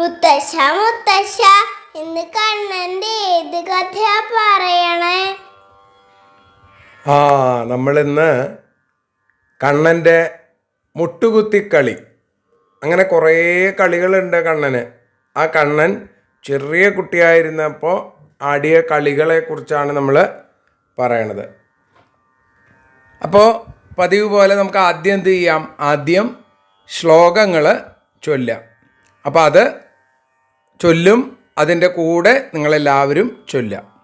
മുത്തശ്ശ മുത്തശ്ശ ഇന്ന് കണ്ണന്റെ ഏത് കഥയാ പറയണേ? ആ നമ്മളിന്ന് കണ്ണന്റെ മുട്ടുകുത്തിക്കളി. അങ്ങനെ കുറേ കളികളുണ്ട് കണ്ണന്. ആ കണ്ണൻ ചെറിയ കുട്ടിയായിരുന്നപ്പോൾ ആടിയ കളികളെ കുറിച്ചാണ് നമ്മൾ പറയണത്. അപ്പോൾ പതിവ് പോലെ നമുക്ക് ആദ്യം എന്ത് ചെയ്യാം? ആദ്യം ശ്ലോകങ്ങൾ ചൊല്ലാം. അപ്പോൾ അത് ചൊല്ലും അതിന്റെ കൂടെ നിങ്ങളെല്ലാവരും ചൊല്ലാം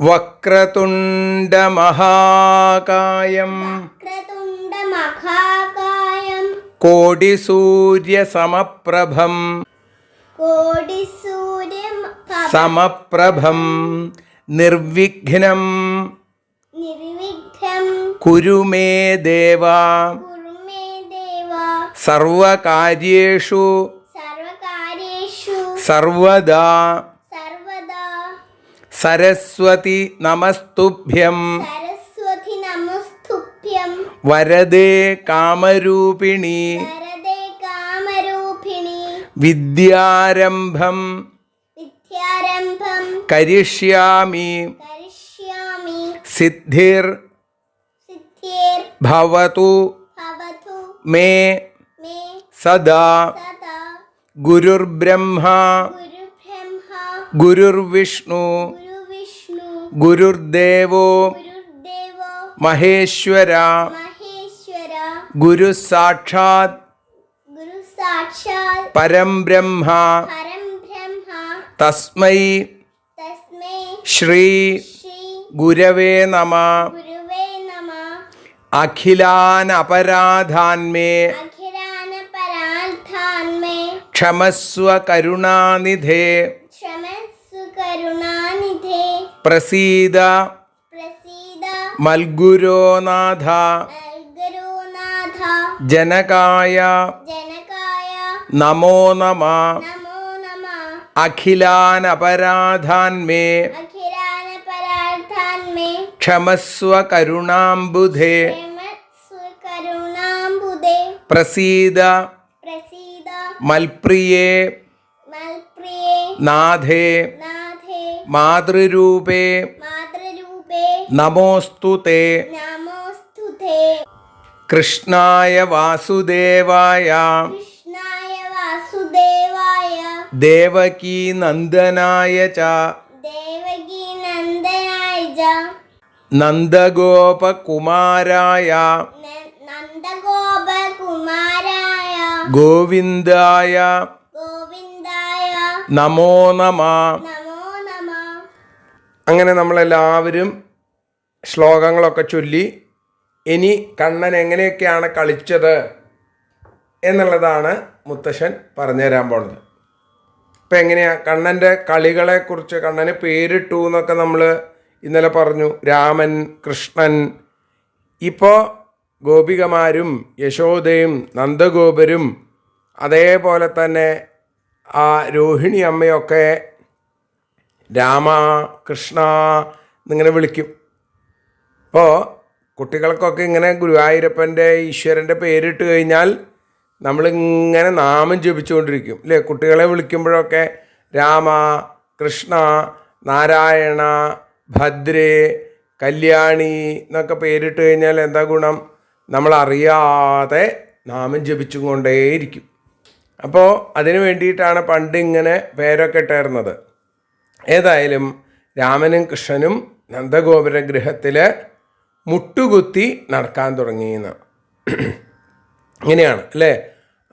വക്രതുണ്ടമഹാകായം ക്രതുണ്ട മഹാകായം. കോടിസൂര്യസമപ്രഭം. കോടി സൂര്യ സമപ്രഭം. നിർവിഘ്നം. നിർവിഘ്നം. കുരുമേ ദേവ. കുരുമേ ദേവ. സർവകാര്യേഷു സർവദാ സരസ്വതി നമസ്തുഭ്യം. വരദേ കാമരൂപിണി. വിദ്യാരംഭം. കരിഷ്യാമി. സിദ്ധിർ. ഭവതു. മേ. സദാ. ഗുരുർബ്രഹ്മ ഗുരുർവിഷ്ണു ഗുരുദേവോ മഹേശ്വര ഗുരു സാക്ഷാത് പരം ബ്രഹ്മ തസ്മൈ ശ്രീ ഗുരവേ നമ അഖിലാനപരാധാന്മേ. നമ ക്ഷമസ്വ കരുണാനിധേ. പ്രസീത മൽഗുരോനാഥ ഗുരുനാഥ ജനകായ. നമോ നമ. നമോ നമ. അഖിലാൻ അപരാധാൻമേ അഖിരാന പരാർത്ഥാന്മേ ക്ഷമസ്വ കരുണാംബുധേ. പ്രസീത മൽപ്രിയേ നാഥേ മാതൃരൂപേ നമോസ്തു തേ. കൃഷ്ണായ വാസുദേവായ ദേവകീ നന്ദനായ ച നന്ദഗോപകുമാരായ ഗോവിന്ദായ ഗോവിന്ദായ നമോ നമ. നമോ നമ. അങ്ങനെ നമ്മളെല്ലാവരും ശ്ലോകങ്ങളൊക്കെ ചൊല്ലി ഇനി കണ്ണൻ എങ്ങനെയൊക്കെയാണ് കളിച്ചത് എന്നുള്ളതാണ് മുത്തശ്ശൻ പറഞ്ഞു തരാൻ പോണത്. ഇപ്പം എങ്ങനെയാണ് കണ്ണന്റെ കളികളെക്കുറിച്ച് കണ്ണന് പേരിട്ടു എന്നൊക്കെ നമ്മൾ ഇന്നലെ പറഞ്ഞു. രാമൻ കൃഷ്ണൻ. ഇപ്പോൾ ഗോപികമാരും യശോദയും നന്ദഗോപരും അതേപോലെ തന്നെ ആ രോഹിണി അമ്മയൊക്കെ രാമ കൃഷ്ണ എന്നിങ്ങനെ വിളിക്കും. അപ്പോൾ കുട്ടികൾക്കൊക്കെ ഇങ്ങനെ ഗുരുവായൂരപ്പന്റെ ഈശ്വരന്റെ പേരിട്ട് കഴിഞ്ഞാൽ നമ്മളിങ്ങനെ നാമം ജപിച്ചുകൊണ്ടിരിക്കും. അല്ലേ? കുട്ടികളെ വിളിക്കുമ്പോഴൊക്കെ രാമ കൃഷ്ണ നാരായണ ഭദ്രേ കല്യാണി എന്നൊക്കെ പേരിട്ട് കഴിഞ്ഞാൽ എന്താ ഗുണം? നമ്മളറിയാതെ നാമം ജപിച്ചും കൊണ്ടേയിരിക്കും അപ്പോൾ അതിന് വേണ്ടിയിട്ടാണ് പണ്ട് ഇങ്ങനെ പേരൊക്കെ ഇട്ടായിരുന്നത്. ഏതായാലും രാമനും കൃഷ്ണനും നന്ദഗോപുര ഗൃഹത്തിൽ മുട്ടുകുത്തി നടക്കാൻ തുടങ്ങിയെന്ന്. ഇങ്ങനെയാണ് അല്ലേ?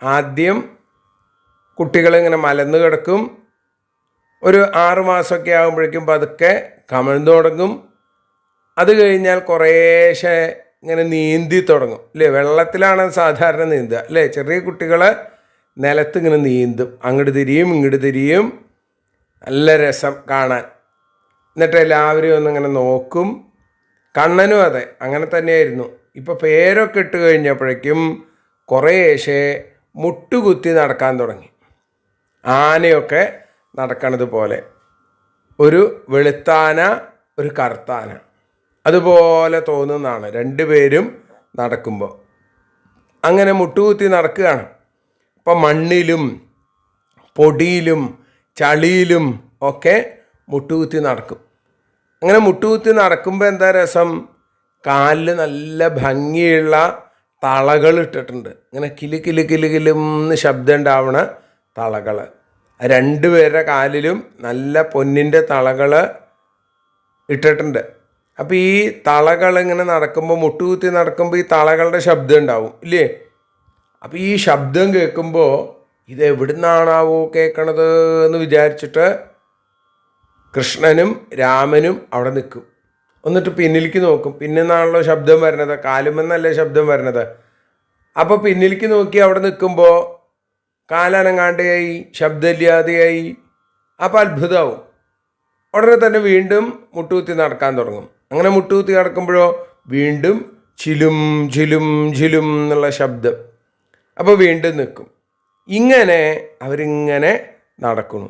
ആദ്യം കുട്ടികളിങ്ങനെ മലന്ന് കിടക്കും. ഒരു ആറു മാസമൊക്കെ ആകുമ്പോഴേക്കും പതുക്കെ കമിഴ്ന്നു തുടങ്ങും. അത് കഴിഞ്ഞാൽ കുറേശ്ശെ ഇങ്ങനെ നീന്തി തുടങ്ങും. അല്ലേ വെള്ളത്തിലാണ് സാധാരണ നീന്തുക. അല്ലേ ചെറിയ കുട്ടികൾ നിലത്ത് ഇങ്ങനെ നീന്തും. അങ്ങോട്ട് തിരിയും ഇങ്ങോട്ട് തിരിയും. നല്ല രസം കാണാൻ. എന്നിട്ട് എല്ലാവരും ഒന്നിങ്ങനെ നോക്കും. കണ്ണനും അതെ അങ്ങനെ തന്നെയായിരുന്നു. ഇപ്പോൾ പേരൊക്കെ ഇട്ട് കഴിഞ്ഞപ്പോഴേക്കും കുറേശ്ശെ മുട്ടുകുത്തി നടക്കാൻ തുടങ്ങി. ആനയൊക്കെ നടക്കണത് പോലെ ഒരു വെളുത്താന ഒരു കറുത്താന. അതുപോലെ തോന്നുന്നതാണ്. രണ്ടുപേരും നടക്കുമ്പോൾ അങ്ങനെ മുട്ടുകുത്തി നടക്കുകയാണ്. അപ്പം മണ്ണിലും പൊടിയിലും ചളിയിലും ഒക്കെ മുട്ടുകുത്തി നടക്കും. അങ്ങനെ മുട്ടുകുത്തി നടക്കുമ്പോൾ എന്താ രസം? കാലിൽ നല്ല ഭംഗിയുള്ള തളകൾ ഇട്ടിട്ടുണ്ട്. ഇങ്ങനെ കിലു കിലു കിലു കിലുന്ന് ശബ്ദം ഉണ്ടാവണ തളകൾ രണ്ടുപേരുടെ കാലിലും നല്ല പൊന്നിന്റെ തളകൾ ഇട്ടിട്ടുണ്ട്. അപ്പോൾ ഈ തളകൾ ഇങ്ങനെ നടക്കുമ്പോൾ മുട്ടുകുത്തി നടക്കുമ്പോൾ ഈ തളകളുടെ ശബ്ദം ഉണ്ടാവും ഇല്ലേ? അപ്പോൾ ഈ ശബ്ദം കേൾക്കുമ്പോൾ ഇത് എവിടുന്നാണാവോ കേൾക്കണത് എന്ന് വിചാരിച്ചിട്ട് കൃഷ്ണനും രാമനും അവിടെ നിൽക്കും. എന്നിട്ട് പിന്നിലേക്ക് നോക്കും പിന്നെന്നാണല്ലോ ശബ്ദം വരണത്? കാലുമെന്നല്ലേ ശബ്ദം വരണത്? അപ്പോൾ പിന്നിലേക്ക് നോക്കി അവിടെ നിൽക്കുമ്പോൾ കാലനങ്ങാണ്ടെയായി ശബ്ദമില്ലാതെയായി അപ്പോൾ അത്ഭുതമാവും ഉടനെ തന്നെ വീണ്ടും മുട്ടുകുത്തി നടക്കാൻ തുടങ്ങും. അങ്ങനെ മുട്ടുകുത്തി നടക്കുമ്പോഴോ വീണ്ടും ചിലും ചിലും ചിലും എന്നുള്ള ശബ്ദം. അപ്പോൾ വീണ്ടും നിൽക്കും. ഇങ്ങനെ അവരിങ്ങനെ നടക്കുന്നു.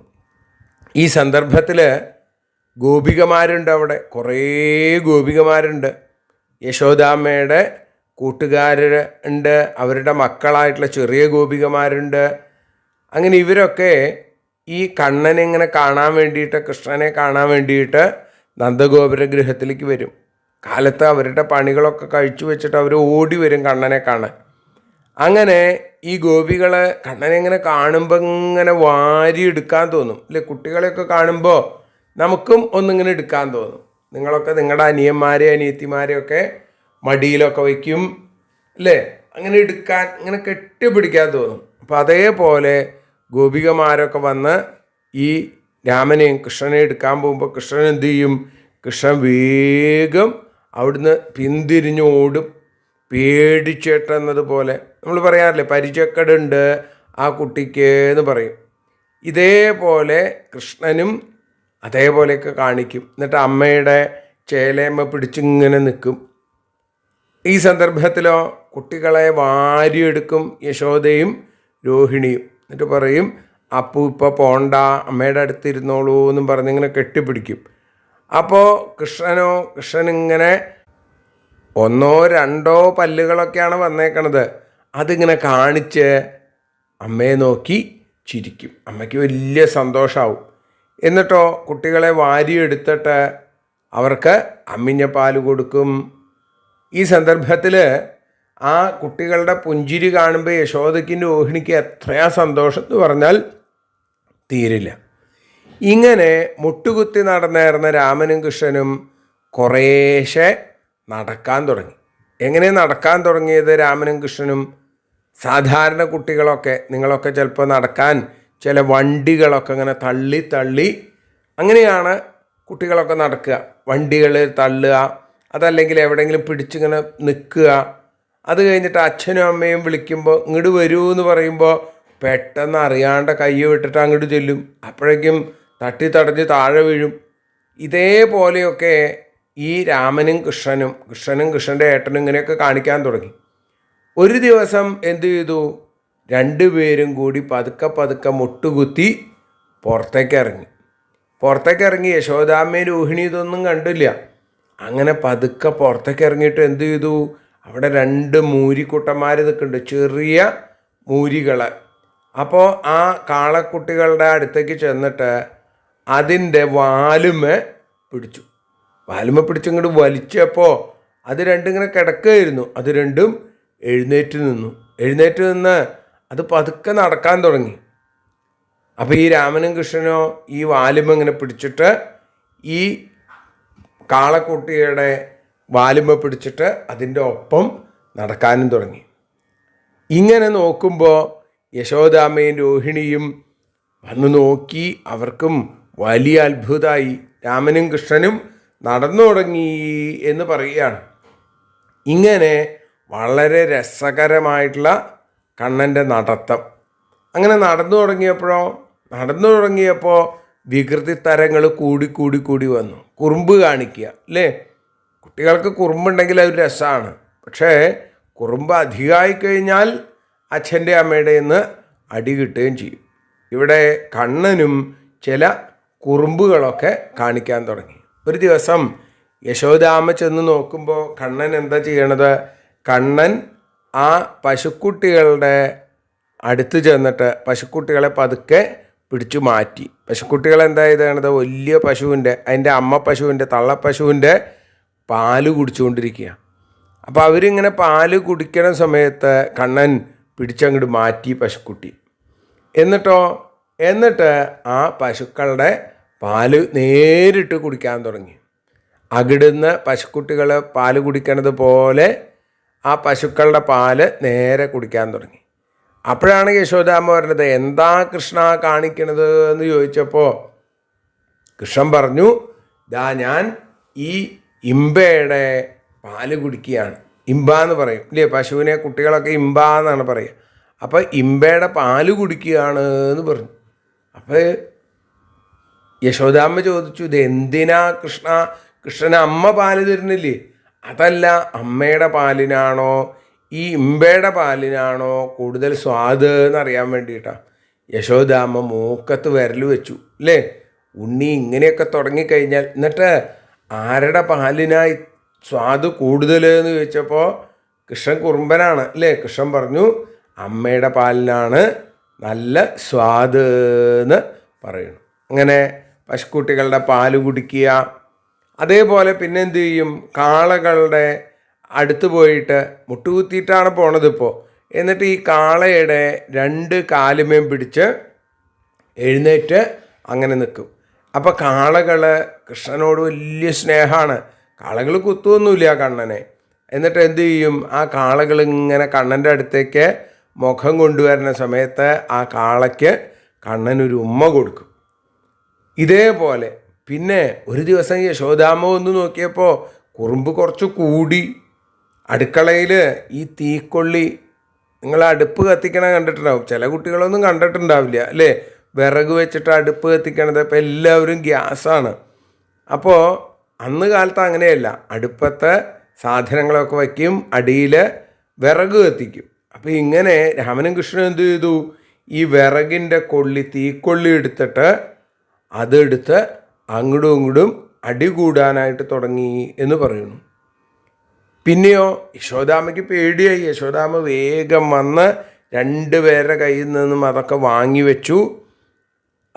ഈ സന്ദർഭത്തിൽ ഗോപികമാരുണ്ട് അവിടെ. കുറേ ഗോപികമാരുണ്ട്. യശോദാമ്മയുടെ കൂട്ടുകാർ ഉണ്ട്. അവരുടെ മക്കളായിട്ടുള്ള ചെറിയ ഗോപികമാരുണ്ട്. അങ്ങനെ ഇവരൊക്കെ ഈ കണ്ണനെ ഇങ്ങനെ കാണാൻ വേണ്ടിയിട്ട് കൃഷ്ണനെ കാണാൻ വേണ്ടിയിട്ട് നന്ദഗോപുര ഗൃഹത്തിലേക്ക് വരും. കാലത്ത് അവരുടെ പണികളൊക്കെ കഴിച്ചു വെച്ചിട്ട് അവർ ഓടി വരും കണ്ണനെ കാണാൻ. അങ്ങനെ ഈ ഗോപികൾ കണ്ണനെ ഇങ്ങനെ കാണുമ്പോൾ ഇങ്ങനെ വാരി എടുക്കാൻ തോന്നും. അല്ലെ കുട്ടികളെയൊക്കെ കാണുമ്പോൾ നമുക്കും ഒന്നിങ്ങനെ എടുക്കാൻ തോന്നും. നിങ്ങളൊക്കെ നിങ്ങളുടെ അനിയന്മാരെ അനിയത്തിമാരെയൊക്കെ മടിയിലൊക്കെ വയ്ക്കും. അല്ലേ അങ്ങനെ എടുക്കാൻ ഇങ്ങനെ കെട്ടിപ്പിടിക്കാൻ തോന്നും. അപ്പോൾ അതേപോലെ ഗോപികമാരൊക്കെ വന്ന് ഈ രാമനെയും കൃഷ്ണനെ എടുക്കാൻ പോകുമ്പോൾ കൃഷ്ണൻ എന്ത് ചെയ്യും? കൃഷ്ണൻ വേഗം അവിടുന്ന് പിന്തിരിഞ്ഞോടും പേടിച്ചേട്ടെന്നതുപോലെ നമ്മൾ പറയാറില്ലേ പരിചയക്കടുണ്ട് ആ കുട്ടിക്ക് എന്ന് പറയും. ഇതേപോലെ കൃഷ്ണനും അതേപോലെയൊക്കെ കാണിക്കും. എന്നിട്ട് അമ്മയുടെ ചേലേമ്മ പിടിച്ചിങ്ങനെ നിൽക്കും. ഈ സന്ദർഭത്തിലോ കുട്ടികളെ വാരിയെടുക്കും യശോദയും രോഹിണിയും. എന്നിട്ട് പറയും അപ്പു ഇപ്പോൾ പോണ്ട അമ്മയുടെ അടുത്ത് അടുത്തിരുന്നോളൂ എന്നും പറഞ്ഞിങ്ങനെ കെട്ടിപ്പിടിക്കും. അപ്പോൾ കൃഷ്ണനോ കൃഷ്ണൻ ഇങ്ങനെ ഒന്നോ രണ്ടോ പല്ലുകളൊക്കെയാണ് വന്നേക്കണത്. അതിങ്ങനെ കാണിച്ച് അമ്മയെ നോക്കി ചിരിക്കും. അമ്മയ്ക്ക് വലിയ സന്തോഷമാവും എന്നിട്ടോ കുട്ടികളെ വാരിയെടുത്തിട്ട് അവർക്ക് അമ്മിഞ്ഞ പാൽ കൊടുക്കും. ഈ സന്ദർഭത്തിൽ ആ കുട്ടികളുടെ പുഞ്ചിരി കാണുമ്പോൾ യശോദയ്ക്കും ഓഹിണിക്ക് എത്രയാ സന്തോഷം എന്ന് പറഞ്ഞാൽ തീരില്ല. ഇങ്ങനെ മുട്ടുകുത്തി നടന്നേർന്ന രാമനും കൃഷ്ണനും കുറേശ്ശെ നടക്കാൻ തുടങ്ങി. എങ്ങനെ നടക്കാൻ തുടങ്ങിയത് രാമനും കൃഷ്ണനും? സാധാരണ കുട്ടികളൊക്കെ നിങ്ങളൊക്കെ ചിലപ്പോൾ നടക്കാൻ ചില വണ്ടികളൊക്കെ ഇങ്ങനെ തള്ളി തള്ളി അങ്ങനെയാണ് കുട്ടികളൊക്കെ നടക്കുക. വണ്ടികൾ തള്ളുക അതല്ലെങ്കിൽ എവിടെയെങ്കിലും പിടിച്ചിങ്ങനെ നിൽക്കുക. അത് കഴിഞ്ഞിട്ട് അച്ഛനും അമ്മയും വിളിക്കുമ്പോൾ ഇങ്ങോട്ട് വരൂ എന്ന് പറയുമ്പോൾ പെട്ടെന്ന് അറിയാണ്ട കൈ വിട്ടിട്ട് അങ്ങോട്ട് ചെല്ലും. അപ്പോഴേക്കും തട്ടി തടഞ്ഞ് താഴെ വീഴും. ഇതേപോലെയൊക്കെ ഈ രാമനും കൃഷ്ണനും കൃഷ്ണനും കൃഷ്ണന്റെ ഏട്ടനും ഇങ്ങനെയൊക്കെ കാണിക്കാൻ തുടങ്ങി. ഒരു ദിവസം എന്ത് ചെയ്തു? രണ്ടുപേരും കൂടി പതുക്കെ പതുക്കെ മുട്ടുകുത്തി പുറത്തേക്ക് ഇറങ്ങി പുറത്തേക്ക് ഇറങ്ങി യശോദാമ്മയും രോഹിണി ഇതൊന്നും കണ്ടില്ല. അങ്ങനെ പതുക്കെ പുറത്തേക്ക് ഇറങ്ങിയിട്ട് എന്ത് ചെയ്തു? അവിടെ രണ്ട് മൂരിക്കുട്ടന്മാർ നിൽക്കുന്നുണ്ട്. ചെറിയ മൂരികൾ അപ്പോൾ ആ കാളക്കുട്ടികളുടെ അടുത്തേക്ക് ചെന്നിട്ട് അതിന്റെ വാലുമ പിടിച്ചു. വാലുമ പിടിച്ചിങ്ങോട്ട് വലിച്ചപ്പോൾ അത് രണ്ടും ഇങ്ങനെ കിടക്കുകയായിരുന്നു അത് രണ്ടും എഴുന്നേറ്റ് നിന്നു. എഴുന്നേറ്റ് നിന്ന് അത് പതുക്കെ നടക്കാൻ തുടങ്ങി. അപ്പോൾ ഈ രാമനും കൃഷ്ണനോ ഈ വാലുമ ഇങ്ങനെ പിടിച്ചിട്ട് ഈ കാളക്കുട്ടിയുടെ വാലുമ പിടിച്ചിട്ട് അതിന്റെ ഒപ്പം നടക്കാനും തുടങ്ങി. ഇങ്ങനെ നോക്കുമ്പോൾ യശോദാമയും രോഹിണിയും വന്ന് നോക്കി അവർക്കും വലിയ അത്ഭുതമായി. രാമനും കൃഷ്ണനും നടന്നു തുടങ്ങി എന്ന് പറയുകയാണ്. ഇങ്ങനെ വളരെ രസകരമായിട്ടുള്ള കണ്ണന്റെ നടത്തം. അങ്ങനെ നടന്നു തുടങ്ങിയപ്പോഴോ നടന്നു തുടങ്ങിയപ്പോൾ വികൃതി തരങ്ങൾ കൂടി കൂടി കൂടി വന്നു. കുറുമ്പ് കാണിക്കുക അല്ലേ? കുട്ടികൾക്ക് കുറുമ്പുണ്ടെങ്കിൽ അതൊരു രസമാണ് പക്ഷേ കുറുമ്പ് അധികമായി കഴിഞ്ഞാൽ അച്ഛന്റെ അമ്മയുടെ നിന്ന് അടി കിട്ടുകയും ചെയ്യും. ഇവിടെ കണ്ണനും ചില കുറുമ്പുകളൊക്കെ കാണിക്കാൻ തുടങ്ങി. ഒരു ദിവസം യശോദാമ്മ ചെന്ന് നോക്കുമ്പോൾ കണ്ണൻ എന്താ ചെയ്യണത്? കണ്ണൻ ആ പശുക്കുട്ടികളുടെ അടുത്ത് ചെന്നിട്ട് പശുക്കുട്ടികളെ പതുക്കെ പിടിച്ചു മാറ്റി. പശുക്കുട്ടികൾ എന്താ വലിയ പശുവിന്റെ അതിന്റെ അമ്മ പശുവിന്റെ തള്ള പശുവിന്റെ പാൽ കുടിച്ചുകൊണ്ടിരിക്കുക. അപ്പോൾ അവരിങ്ങനെ പാൽ കുടിക്കണ സമയത്ത് കണ്ണൻ പിടിച്ചങ്ങോട്ട് മാറ്റി പശുക്കുട്ടി. എന്നിട്ടോ എന്നിട്ട് ആ പശുക്കളുടെ പാൽ നേരിട്ട് കുടിക്കാൻ തുടങ്ങി. അകിടുന്ന് പശുക്കുട്ടികൾ പാൽ കുടിക്കണത് പോലെ ആ പശുക്കളുടെ പാൽ നേരെ കുടിക്കാൻ തുടങ്ങി. അപ്പോഴാണ് യശോദാമ്മ പറഞ്ഞത് എന്താ കൃഷ്ണ കാണിക്കണത്? എന്ന് ചോദിച്ചപ്പോൾ കൃഷ്ണൻ പറഞ്ഞു ദാ ഞാൻ ഈ ഇമ്പയുടെ പാൽ കുടിക്കുകയാണ്. ഇമ്പ എന്ന് പറയും. ഇല്ലേ? പശുവിനെ കുട്ടികളൊക്കെ ഇമ്പ എന്നാണ് പറയുക. അപ്പോൾ ഇമ്പയുടെ പാൽ കുടിക്കുകയാണ് എന്ന് പറഞ്ഞു. അപ്പോൾ യശോദാമ്മ ചോദിച്ചു ഇത് എന്തിനാ കൃഷ്ണ കൃഷ്ണന് അമ്മ പാൽ തരുന്നില്ലേ? അതല്ല അമ്മയുടെ പാലിനാണോ ഈ ഇമ്പയുടെ പാലിനാണോ കൂടുതൽ സ്വാദ് എന്നറിയാൻ വേണ്ടിയിട്ടാണ് യശോദാമ്മ മൂക്കത്ത് വിരൽ വെച്ചു. അല്ലേ ഉണ്ണി ഇങ്ങനെയൊക്കെ തുടങ്ങിക്കഴിഞ്ഞാൽ എന്നിട്ട് ആരുടെ പാലിനായി സ്വാദ് കൂടുതൽ എന്ന് ചോദിച്ചപ്പോൾ കൃഷ്ണൻ കുറുമ്പനാണ് അല്ലേ? കൃഷ്ണൻ പറഞ്ഞു അമ്മയുടെ പാലിനാണ് നല്ല സ്വാദ് എന്ന് പറയുന്നു. അങ്ങനെ പശുക്കുട്ടികളുടെ പാൽ കുടിക്കുക അതേപോലെ പിന്നെ എന്തു ചെയ്യും? കാളകളുടെ അടുത്ത് പോയിട്ട് മുട്ടുകുത്തിയിട്ടാണ് പോണത് ഇപ്പോൾ എന്നിട്ട് ഈ കാളയുടെ രണ്ട് കാലുമേം പിടിച്ച് എഴുന്നേറ്റ് അങ്ങനെ നിൽക്കും അപ്പോൾ കാളകൾ കൃഷ്ണനോട് വലിയ സ്നേഹമാണ്. കാളകൾ കുത്തുമൊന്നുമില്ല കണ്ണനെ. എന്നിട്ട് എന്തു ചെയ്യും? ആ കാളകൾ ഇങ്ങനെ കണ്ണന്റെ അടുത്തേക്ക് മുഖം കൊണ്ടുവരുന്ന സമയത്ത് ആ കാളയ്ക്ക് കണ്ണനൊരു ഉമ്മ കൊടുക്കും. ഇതേപോലെ പിന്നെ ഒരു ദിവസം യശോദാമ ഒന്ന് നോക്കിയപ്പോൾ കുറുമ്പ് കുറച്ച് കൂടി. അടുക്കളയിൽ ഈ തീക്കൊള്ളി നിങ്ങൾ അടുപ്പ് കത്തിക്കണ കണ്ടിട്ടുണ്ടാവും. ചില കുട്ടികളൊന്നും കണ്ടിട്ടുണ്ടാവില്ല അല്ലേ? വിറക് വെച്ചിട്ട് അടുപ്പ് കത്തിക്കണത് അപ്പോൾ എല്ലാവരും ഗ്യാസാണ്. അപ്പോൾ അന്ന് കാലത്ത് അങ്ങനെയല്ല. അടുപ്പത്തെ സാധനങ്ങളൊക്കെ വയ്ക്കും അടിയിൽ വിറക് കത്തിക്കും. അപ്പോൾ ഇങ്ങനെ രാമനും കൃഷ്ണനും എന്ത് ചെയ്തു? ഈ വിറകിന്റെ കൊള്ളി തീക്കൊള്ളി എടുത്തിട്ട് അതെടുത്ത് അങ്ങോട്ടും ഇങ്ങോട്ടും അടി കൂടാനായിട്ട് തുടങ്ങി എന്ന് പറയുന്നു. പിന്നെയോ യശോദാമയ്ക്ക് പേടിയായി. യശോദാമ വേഗം വന്ന് രണ്ടുപേരുടെ കയ്യിൽ നിന്നും അതൊക്കെ വാങ്ങി വെച്ചു.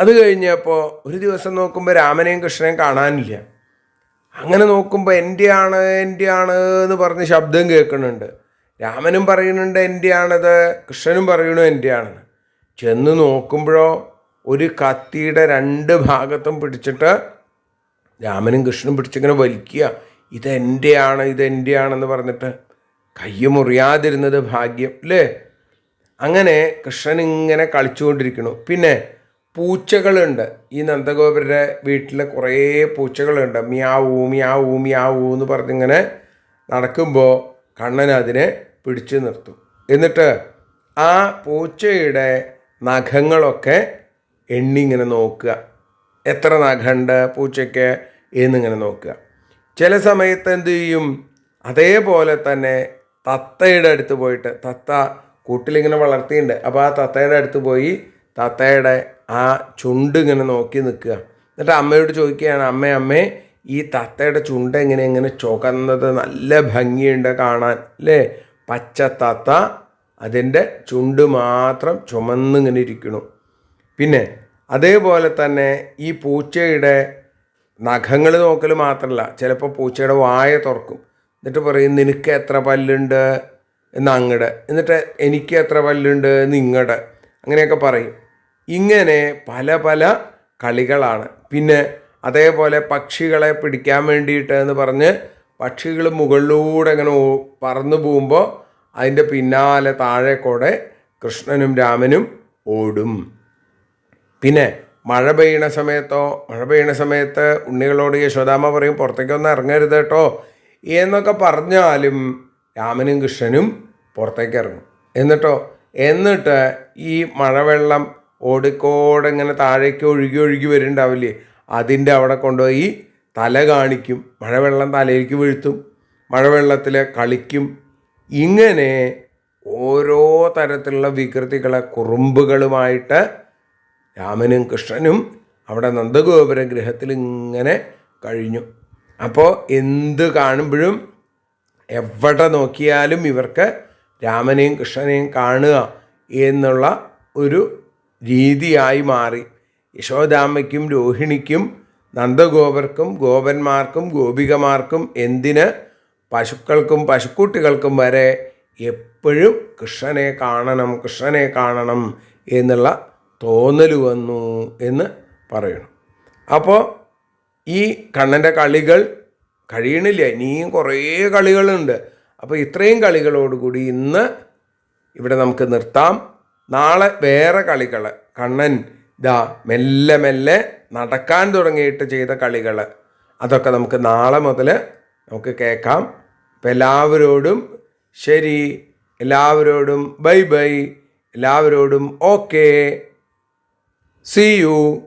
അത് കഴിഞ്ഞപ്പോൾ ഒരു ദിവസം നോക്കുമ്പോൾ രാമനെയും കൃഷ്ണനെയും കാണാനില്ല. അങ്ങനെ നോക്കുമ്പോൾ എന്റെയാണ് എന്റെയാണ് എന്ന് പറഞ്ഞ് ശബ്ദം കേൾക്കുന്നുണ്ട്. രാമനും പറയുന്നുണ്ട് എന്റെയാണത് കൃഷ്ണനും പറയണു എന്റെയാണെന്ന് ചെന്ന് നോക്കുമ്പോഴോ ഒരു കത്തിയുടെ രണ്ട് ഭാഗത്തും പിടിച്ചിട്ട് രാമനും കൃഷ്ണനും പിടിച്ചിങ്ങനെ വലിക്കുക. ഇതെന്റെയാണ് ഇതെന്റെയാണെന്ന് പറഞ്ഞിട്ട് കയ്യ് മുറിയാതിരുന്നത് ഭാഗ്യം അല്ലേ? അങ്ങനെ കൃഷ്ണൻ ഇങ്ങനെ കളിച്ചുകൊണ്ടിരിക്കണു പിന്നെ പൂച്ചകളുണ്ട്. ഈ നന്ദഗോപരുടെ വീട്ടിൽ കുറേ പൂച്ചകളുണ്ട്. മിയാവൂ മിയാവൂ മിയാവൂ എന്ന് പറഞ്ഞിങ്ങനെ നടക്കുമ്പോൾ കണ്ണൻ അതിനെ പിടിച്ചു നിർത്തും. എന്നിട്ട് ആ പൂച്ചയുടെ നഖങ്ങളൊക്കെ എണ്ണിങ്ങനെ നോക്കുക. എത്ര നഖമുണ്ട് പൂച്ചയ്ക്ക് എന്നിങ്ങനെ നോക്കുക. ചില സമയത്ത് എന്ത് ചെയ്യും? അതേപോലെ തന്നെ തത്തയുടെ അടുത്ത് പോയിട്ട് തത്ത കൂട്ടിലിങ്ങനെ വളർത്തിയിട്ടുണ്ട്. അപ്പോൾ ആ തത്തയുടെ അടുത്ത് പോയി തത്തയുടെ ആ ചുണ്ട് ഇങ്ങനെ നോക്കി നിൽക്കുക. എന്നിട്ട് അമ്മയോട് ചോദിക്കുകയാണ് അമ്മേ അമ്മേ ഈ തത്തയുടെ ചുണ്ട് എങ്ങനെ എങ്ങനെ ചുകന്നത്? നല്ല ഭംഗിയുണ്ട് കാണാൻ അല്ലേ? പച്ച തത്ത അതിന്റെ ചുണ്ട് മാത്രം ചുമന്നിങ്ങനെ ഇരിക്കണു. പിന്നെ അതേപോലെ തന്നെ ഈ പൂച്ചയുടെ നഖങ്ങൾ നോക്കൽ മാത്രമല്ല ചിലപ്പോൾ പൂച്ചയുടെ വായ തുറക്കും. എന്നിട്ട് പറയും നിനക്ക് എത്ര പല്ലുണ്ട്? എന്ന് അങ്ങടെ. എന്നിട്ട് എനിക്ക് എത്ര പല്ലുണ്ട്? ഇങ്ങടെ. അങ്ങനെയൊക്കെ പറയും. ഇങ്ങനെ പല പല കളികളാണ്. പിന്നെ അതേപോലെ പക്ഷികളെ പിടിക്കാൻ വേണ്ടിയിട്ട് എന്ന് പറഞ്ഞ് പക്ഷികൾ മുകളിലൂടെ ഇങ്ങനെ പറന്നു പോകുമ്പോൾ അതിന്റെ പിന്നാലെ താഴെ കൂടെ കൃഷ്ണനും രാമനും ഓടും. പിന്നെ മഴ പെയ്യണ സമയത്തോ മഴ പെയ്യണ സമയത്ത് ഉണ്ണികളോട് യശോദാമ്മ പറയും പുറത്തേക്കൊന്നും ഇറങ്ങരുത് കേട്ടോ. എന്നൊക്കെ പറഞ്ഞാലും രാമനും കൃഷ്ണനും പുറത്തേക്ക് ഇറങ്ങും. എന്നിട്ടോ എന്നിട്ട് ഈ മഴവെള്ളം ഓടിക്കോടെ ഇങ്ങനെ താഴേക്ക് ഒഴുകി ഒഴുകി വരുന്നുണ്ടാവില്ലേ? അതിന്റെ അവിടെ കൊണ്ടുപോയി തല കാണിക്കും. മഴവെള്ളം തലയിലേക്ക് വീഴ്ത്തും. മഴവെള്ളത്തിൽ കളിക്കും. ഇങ്ങനെ ഓരോ തരത്തിലുള്ള വികൃതികളെ കുറുമ്പുകളുമായിട്ട് രാമനും കൃഷ്ണനും അവിടെ നന്ദഗോപുര ഗൃഹത്തിൽ ഇങ്ങനെ കഴിഞ്ഞു. അപ്പോൾ എന്ത് കാണുമ്പോഴും എവിടെ നോക്കിയാലും ഇവർക്ക് രാമനെയും കൃഷ്ണനെയും കാണുക എന്നുള്ള ഒരു രീതിയായി മാറി. യശോദാമ്മയ്ക്കും രോഹിണിക്കും നന്ദഗോപർക്കും ഗോപന്മാർക്കും ഗോപികമാർക്കും എന്തിന് പശുക്കൾക്കും പശുക്കുട്ടികൾക്കും വരെ എപ്പോഴും കൃഷ്ണനെ കാണണം കൃഷ്ണനെ കാണണം എന്നുള്ള തോന്നൽ വന്നു എന്ന് പറയണം. അപ്പോൾ ഈ കണ്ണന്റെ കളികൾ കഴിയണില്ല. ഇനിയും കുറേ കളികളുണ്ട്. അപ്പോൾ ഇത്രയും കളികളോടുകൂടി ഇന്ന് ഇവിടെ നമുക്ക് നിർത്താം. നാളെ വേറെ കളികൾ കണ്ണൻ ഇതാ മെല്ലെ മെല്ലെ നടക്കാൻ തുടങ്ങിയിട്ട് ചെയ്ത കളികൾ അതൊക്കെ നമുക്ക് നാളെ മുതൽ നമുക്ക് കേൾക്കാം. അപ്പം എല്ലാവരോടും ശരി. എല്ലാവരോടും ബൈ ബൈ. എല്ലാവരോടും ഓക്കേ. See you